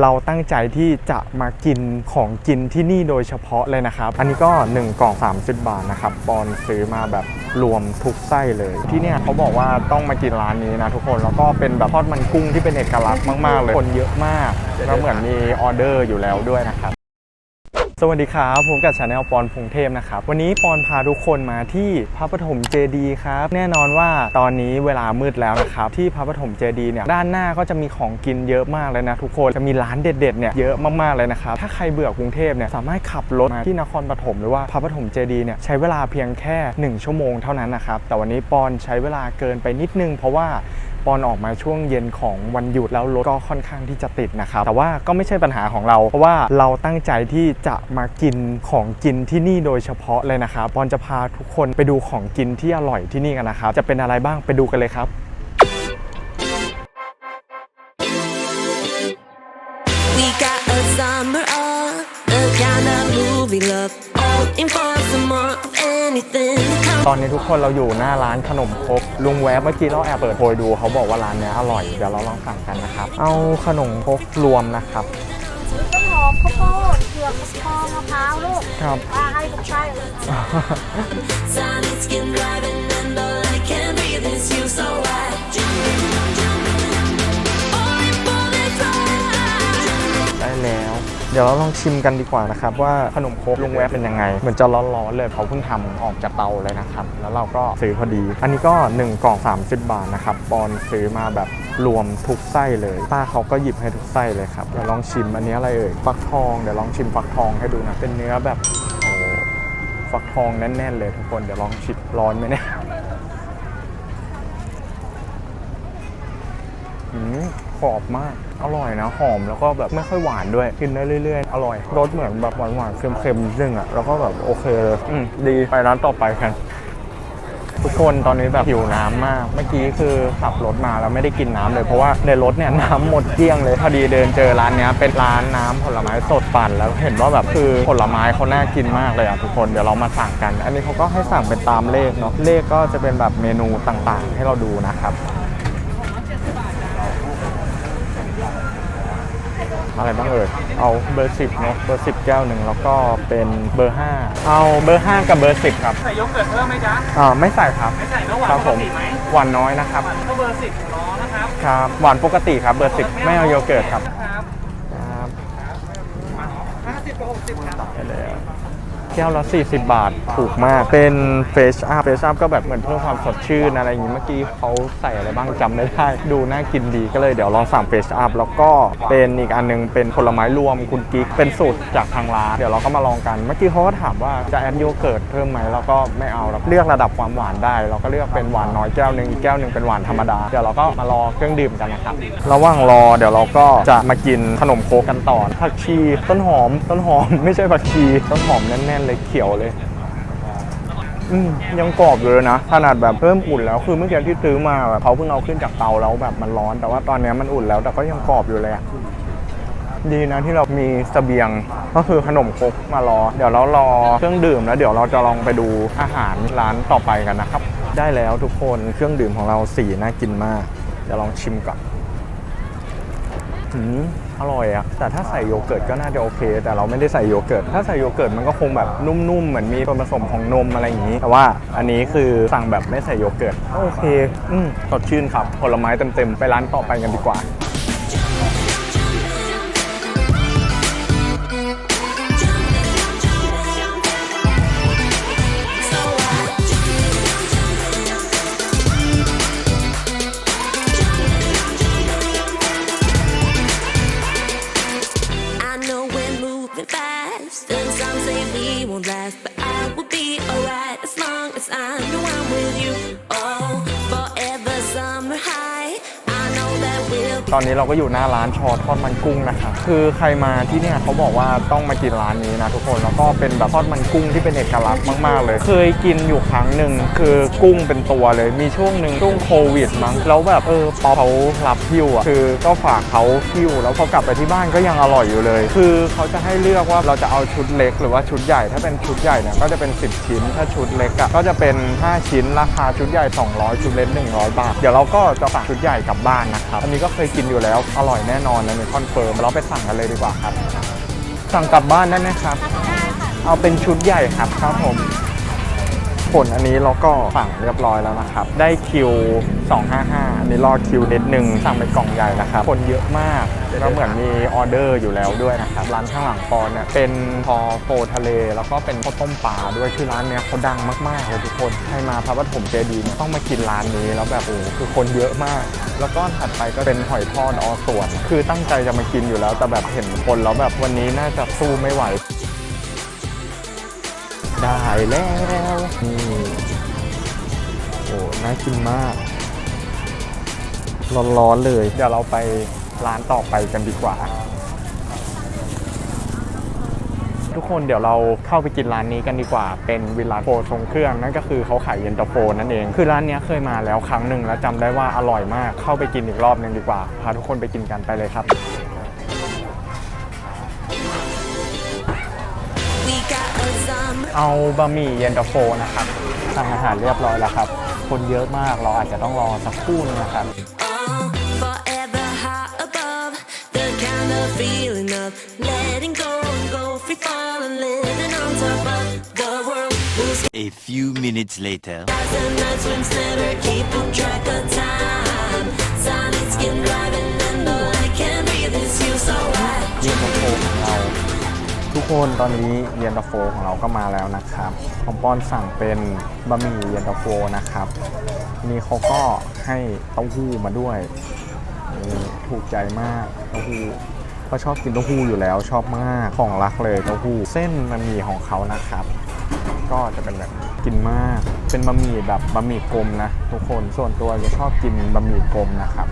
เราตั้งใจที่จะมากินของกินที่นี่โดยเฉพาะเลยนะครับ อันนี้ก็ 1 กล่อง 30 บาทนะครับ ปอนซื้อมาแบบรวมทุกไส้เลย ที่เนี่ยเขาบอกว่าต้องมากินร้านนี้นะทุกคน แล้วก็เป็นแบบทอดมันกุ้งที่เป็นเอกลักษณ์มาก ๆ เลย คนเยอะมาก แล้วเหมือนมีออเดอร์อยู่แล้วด้วยนะครับ สวัสดีครับผมกับชาแนลปอนพงเทพนะครับ วันนี้ปอนพาทุกคนมาที่พระปฐมเจดีย์ครับ แน่นอนว่าตอนนี้เวลามืดแล้วนะครับ ที่พระปฐมเจดีย์เนี่ยด้านหน้าก็จะมีของกินเยอะมากเลยนะทุกคนจะมีร้านเด็ดๆเนี่ยเยอะมากๆเลยนะครับ ถ้าใครเบื่อกรุงเทพเนี่ยสามารถขับรถมาที่นครปฐมหรือว่าพระปฐมเจดีย์เนี่ยใช้เวลาเพียงแค่ 1 ชั่วโมงเท่านั้นนะครับแต่วันนี้ปอนใช้เวลาเกินไปนิดนึง เพราะว่า ปอนออกมาช่วงเย็นของวันหยุดแล้วรถก็ค่อนข้างที่จะติดนะครับ แต่ว่าก็ไม่ใช่ปัญหาของเรา เพราะว่าเราตั้งใจที่จะมากินของกินที่นี่โดยเฉพาะเลยนะครับปอนจะพาทุกคนไปดูของกินที่อร่อยที่นี่กันนะครับ จะเป็นอะไรบ้างไปดูกันเลยครับ We got a summer of the kind of movie love. All in for some more. ตอนนี้ทุกคนเราอยู่หน้าร้านขนมครกลุงแวบเมื่อกี้เราแอบเปิดโพยดูเขาบอกว่าร้านเนี้ยอร่อยเดี๋ยวเราลองสั่งกันนะครับ เอาขนมครกรวมนะครับต้นหอมข้าวโพดเผือกฟักทองมะพร้าวลูกครับปลาให้ทุกไส้เลย เดี๋ยวเราลองชิมกันดีกว่านะครับว่าขนมครกลุงแวบเป็นยังไงเหมือนจะร้อนๆเลยเขาเพิ่งทำออกจากเตาเลยนะครับ แล้วเราก็ซื้อพอดี อันนี้ก็ 1 กล่อง 30 บาทนะครับปอนซื้อมาแบบรวมทุกไส้เลย ป้าเขาก็หยิบให้ทุกไส้เลยครับเดี๋ยวลองชิมอันนี้อะไรเอ่ยฟักทองเดี๋ยวลองชิมฟักทองให้ดูนะเป็นเนื้อแบบโอ้ฟักทองแน่นๆเลยทุกคนเดี๋ยวลองชิมร้อนไหมเนี่ย อืมกรอบมาก อร่อยนะ หอมแล้วก็แบบไม่ค่อยหวานด้วย กินได้เรื่อยๆ อร่อย รสเหมือนแบบหวานๆ เค็มๆนิดนึงอะ แล้วก็แบบโอเคเลยอืมดี ไปร้านต่อไปกันทุกคนตอนนี้แบบหิวน้ำมาก เมื่อกี้คือขับรถมาแล้วไม่ได้กินน้ำเลย เพราะว่าในรถเนี่ยน้ำหมดเกลี้ยงเลยพอดีเดินเจอร้านเนี้ยเป็นร้านน้ำผลไม้สดปั่นแล้วเห็นว่าแบบคือผลไม้เขาน่ากินมากเลยอะทุกคนเดี๋ยวเรามาสั่งกัน อันนี้เขาก็ให้สั่งเป็นตามเลขเนาะเลขก็จะเป็นแบบเมนูต่างๆ ให้เราดูนะครับ อะไรบ้างเอ่ย เอาเบอร์สิบเนาะ เบอร์สิบแก้วหนึ่งแล้วก็เป็นเบอร์ห้าเอาเบอร์ห้ากับเบอร์สิบครับ ใส่โยเกิร์ตเพิ่มไหมจ๊ะ อ่า ไม่ใส่ครับ ไม่ใส่แล้วหวานครับปผกม ติไหมหวานน้อยนะครับ ก็เบอร์สิบของน้องนะครับครับ หวานปกติครับ เบอร์สิบไม่เอาโยเกิร์ตครับ นะครับครับ ห้าสิบกับหกสิบครับ ได้แล้ว แก้วละ 40 บาทถูกมาก เป็นเฟชอัพเฟชอัพก็แบบเหมือนเพิ่มความสดชื่นอะไรอย่างงี้เมื่อกี้เขาใส่อะไรบ้างจำไม่ได้ ดูน่ากินดีก็เลยเดี๋ยวลองสั่งเฟชอัพแล้วก็เป็นอีกอันนึงเป็นผลไม้รวมคุณกิ๊กเป็นสูตรจากทางร้านเดี๋ยวเราก็มาลองกัน เมื่อกี้เขาก็ถามว่าจะแอดโยเกิร์ตเพิ่มไหมแล้วก็ไม่เอาเราเลือกระดับความหวานได้ เราก็เลือกเป็นหวานน้อยแก้วหนึ่งอีกแก้วหนึ่งเป็นหวานธรรมดาเดี๋ยวเราก็มารอเครื่องดื่มกันนะครับระหว่างรอเดี๋ยวเราก็จะมากินขนมโคกกันต่อผักชีต้นหอมต้นหอม ไม่ใช่ผักชีต้นหอมแน่นๆเลยเขียวเลยอืยังกรอบอยู่เลยนะขนาดแบบเริ่มอุ่นแล้วคือเมื่อกี้ที่ซื้อมาแบบเขาเพิ่งเอาขึ้นจากเตาแล้วแบบมันร้อน แต่ว่าตอนนี้มันอุ่นแล้วแต่ก็ยังกรอบอยู่เลยดีนะที่เรามีเสบียงก็คือขนมครกมารอ เดี๋ยวเรารอเครื่องดื่มแล้วเดี๋ยวเราจะลองไปดูอาหารร้านต่อไปกันนะครับ ได้แล้วทุกคนเครื่องดื่มของเราสีน่ากินมากเดี๋ยวลองชิมก่อน อืมอร่อยอะแต่ถ้าใส่โยเกิร์ตก็น่าจะโอเค แต่เราไม่ได้ใส่โยเกิร์ต ถ้าใส่โยเกิร์ตมันก็คงแบบนุ่มๆ เหมือนมีส่วนผสมของนมอะไรอย่างนี้ แต่ว่าอันนี้คือสั่งแบบไม่ใส่โยเกิร์ต โอเค อืมสดชื่นครับ ผลไม้เต็มๆ ไปร้านต่อไปกันดีกว่า fast, and some say we won't last, but I will be alright as long as I know I'm with you. Oh, ตอนนี้เราก็อยู่หน้าร้านชอทอดมันกุ้งนะครับคือใครมาที่เนี่ยเขาบอกว่าต้องมากินร้านนี้นะทุกคนแล้วก็เป็นแบบทอดมันกุ้งที่เป็นเอกลักษณ์มากๆเลย เคยกินอยู่ครั้งหนึ่งคือกุ้งเป็นตัวเลย มีช่วงหนึ่งช่วงโควิดมั้งแล้วแบบเออพอเขารับพิวอะคือก็ฝากเขาพิวแล้วพอกลับไปที่บ้านก็ยังอร่อยอยู่เลย คือเขาจะให้เลือกว่าเราจะเอาชุดเล็กหรือว่าชุดใหญ่ถ้าเป็นชุดใหญ่เนี่ยก็จะเป็น 10 ชิ้น ถ้าชุดเล็กอะก็จะเป็น 5 ชิ้นราคาชุดใหญ่ 200 ชุดเล็ก100 บาท เดี๋ยวเราก็จะสั่งชุดใหญ่กลับบ้านนะครับอันนี้ก็เคยกินกินอยู่แล้ว อร่อยแน่นอนนะนี่คอนเฟิร์มเราไปสั่งกันเลยดีกว่าครับ สั่งกลับบ้านได้ไหมครับ เอาเป็นชุดใหญ่ครับครับผม ผลอันนี้เราก็สั่งเรียบร้อยแล้วนะครับ ได้คิว 255 อันนี้รอคิวนิดนึง สั่งเป็นกล่องใหญ่นะครับ คนเยอะมากแล้วเหมือนมีออเดอร์อยู่แล้วด้วยนะครับ ร้านข้างหลังปอนเนี่ยเป็นพอโฟทะเล แล้วก็เป็นข้าวต้มปลาด้วยคือร้านเนี้ยเขาดังมากๆเลยทุกคน ใครมาพระปฐมเจดีย์ต้องมากินร้านนี้แล้วแบบโอ้โหคือคนเยอะมาก แล้วก็ถัดไปก็เป็นหอยทอดอส่วน คือตั้งใจจะมากินอยู่แล้ว แต่แบบเห็นคนแล้วแบบวันนี้น่าจะสู้ไม่ไหว ได้แล้วนี่โอ้น่ากินมาก ร้อนๆเลย เดี๋ยวเราไปร้านต่อไปกันดีกว่า ทุกคนเดี๋ยวเราเข้าไปกินร้านนี้กันดีกว่า เป็นวิลลาโฟทรงเครื่องนั่นก็คือเขาขายเย็นตาโฟนั่นเอง คือร้านนี้เคยมาแล้วครั้งหนึ่งแล้วจำได้ว่าอร่อยมากเข้าไปกินอีกรอบหนึ่งดีกว่าพาทุกคนไปกินกันไปเลยครับ เอาบะหมี่เย็นตาโฟนะครับสั่งอาหารเรียบร้อยแล้วครับ คนเยอะมากเราอาจจะต้องรอสักครู่นึงนะครับ Oh, forever high above the kind of feeling of letting go and go free falling, living on top of the world. Blue A few minutes later. skies and night swings never keep on track of time. Silent skin driving and all I can breathe is you. So I เย็นตาโฟของเราทุก คนตอนนี้เย็นตาโฟของเราก็มาแล้วนะครับผมป้อนสั่งเป็นบะหมี่เย็นตาโฟนะครับ นี่เขาก็ให้เต้าหู้มาด้วย ถูกใจมากเต้าหู้ก็ชอบกินเต้าหู้อยู่แล้วชอบมากของรักเลยเต้าหู้เส้นบะหมี่ของเขานะครับ ก็จะเป็นแบบกินมาก เป็นบะหมี่แบบบะหมี่กลมนะ ทุกคนส่วนตัวจะชอบกินบะหมี่กลมนะครับ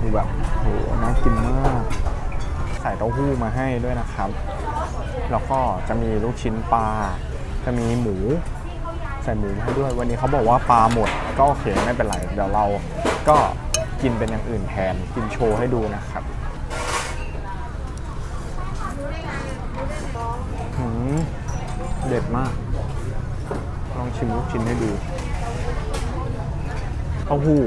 ดูแบบโหน่ากินมาก ใส่เต้าหู้มาให้ด้วยนะครับ แล้วก็จะมีลูกชิ้นปลา จะมีหมู ใส่หมูมาให้ด้วย วันนี้เขาบอกว่าปลาหมด ก็โอเคไม่เป็นไร เดี๋ยวเราก็กินเป็นอย่างอื่นแทน กินโชว์ให้ดูนะครับหืมเด็ดมาก ลองชิมลูกชิ้นให้ดูเต้าหู้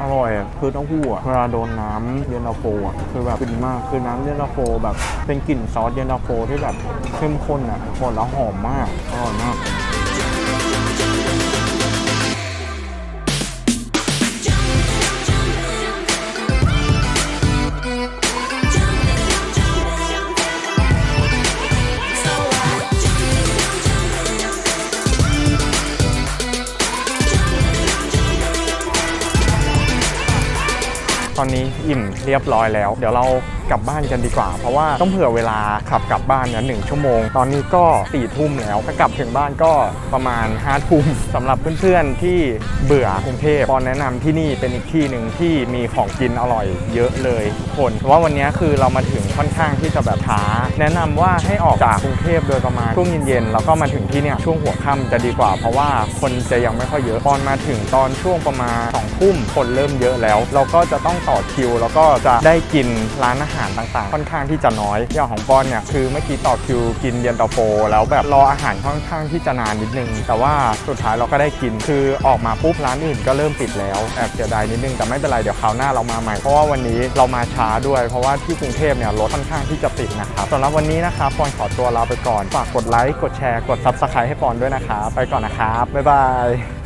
อร่อยอะคือเต้าหู้อะเวลาโดนน้ำเย็นตาโฟอะคือแบบฟินมากคือน้ำเย็นตาโฟแบบเป็นกลิ่นซอสเย็นตาโฟที่แบบเข้มข้นอะคนแล้วหอมมากอร่อยมาก ตอนนี้อิ่มเรียบร้อยแล้ว เดี๋ยวเรากลับบ้านกันดีกว่า เพราะว่าต้องเผื่อเวลาขับกลับบ้านเนี่ยหนึ่งชั่วโมง ตอนนี้ก็สี่ทุ่มแล้วถ้ากลับถึงบ้านก็ประมาณ5้าทุ่มสำหรับเพื่อนๆที่เบื่อกรุงเทพปอนแนะนำที่นี่เป็นอีกที่หนึ่งที่มีของกินอร่อยเยอะเลยทุกคนเพราะว่าวันนี้คือเรามาถึงค่อนข้างที่จะแบบช้า แนะนำว่าให้ออกจากกรุงเทพโดยประมาณช่วงเย็นๆแล้วก็มาถึงที่เนี่ยช่วงหัวค่ำจะดีกว่า เพราะว่าคนจะยังไม่ค่อยเยอะปอนมาถึงตอนช่วงประมาณสองทุ่มคนเริ่มเยอะแล้ว เราก็จะต้องต่อคิว แล้วก็จะได้กินร้านอาหารต่างๆ ค่อนข้างที่จะน้อยอย่างของปอนเนี่ยคือเมื่อกี้ต่อคิวกินเย็นตาโฟ แล้วแบบรออาหารค่อนข้างที่จะนานนิดนึง แต่ว่าสุดท้ายเราก็ได้กินคือออกมาปุ๊บร้านอื่นก็เริ่มปิดแล้วแอบเสียดายนิดนึงแต่ไม่เป็นไรเดี๋ยวคราวหน้าเรามาใหม่เพราะว่าวันนี้เรามาช้าด้วย เพราะว่าที่กรุงเทพเนี่ยรถค่อนข้างที่จะติดนะครับสำหรับวันนี้นะครับปอนขอตัวลาไปก่อนฝากกดไลค์กดแชร์กด subscribe ให้ปอนด้วยนะครับไปก่อนนะครับบ๊ายบาย